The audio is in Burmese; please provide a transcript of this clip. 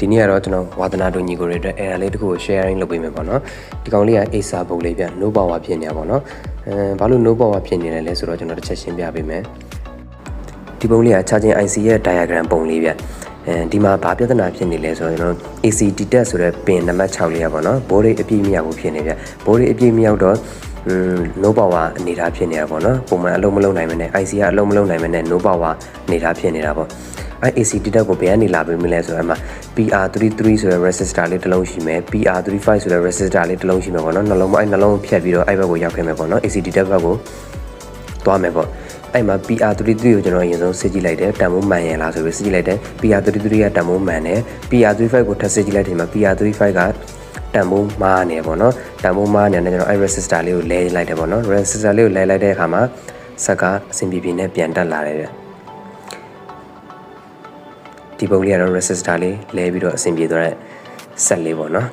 ဒီနေ့ကတော့ကျွန်တော်ဝါသနာတို့ညီကိုတွေအတွက်အဲဒါလေးတစ်ခုကို sharing လုပ်ပေးမယ်ပေါ့နော်ဒီကောင်လေးက Acer ပုံလေးပြ no power ဖြစ်နေတာပေါ့နော်အဲဘာလို့ no power ဖြစ်နေလဲလဲဆိုတော့ကျွန်တော်တစ်ချက်ရှင်းပြပေးမယ်ဒီပုံလေးက charging IC ရဲ့ diagram ပုံလေးပြအဲဒီမှာဘာပြဿနာဖြစ်နေလဲဆိုတော့ကျွန်တော် AC detect ဆိုတဲ့ပင်နံပါတ်6လေးရပါတော့ဘိုးလေးအပြည့်မရောက်ဘူးဖြစ်နေပြဘိုးလေးအပြည့်မရောက်တော့อืม no power အနေထားဖြစ်နေတာပေါ့နော်ပုံမှန်အလုံးမလုံးနိုင်မနဲ့ IC ကအလုံးမလုံးနိုင်မနဲ့ no power အနေထားဖြစ်နေတာပေါ့ အဲ AC detect ကိုဘယ်ကနေလာပေးမလဲဆိုတော့အမှ PR33 ဆိုတဲ့ resistor လေးတစ်လုံးရှိမယ် PR35 ဆိုတဲ့ resistor လေးတစ်လုံးရှိမယ်ပေါ့နော်နှလုံးမအဲ့နှလုံးဖြတ်ပြီးတော့အဲ့ဘက်ကိုရောက်ခဲ့မယ်ပေါ့နော် AC detect ဘက်ကိုသွားမယ်ပေါ့အဲ့မှာ PR33 ကိုကျွန်တော်အရင်ဆုံးစစ်ကြည့်လိုက်တယ်တန်ဖိုးမှန်ရလားဆိုပြီးစစ်ကြည့်လိုက်တယ် PR33 ကတန်ဖိုးမှန်တယ် PR35 ကိုထပ်စစ်ကြည့်လိုက်တယ်မှာ PR35 ကတန်ဖိုးမားနေပေါ့နော်တန်ဖိုးမားနေတယ်ကျွန်တော်အဲ့ resistor လေးကိုလဲလိုက်တယ်ပေါ့နော် resistor လေးကိုလဲလိုက်တဲ့အခါမှာစက်ကအဆင်ပြေပြေနဲ့ပြန်တက်လာတယ်ဗျ ဒီပုံလေးကတော့ resistor လေးလဲပြီးတော့အဆင်ပြေသွားတဲ့ဆက်လေးပေါ့နော်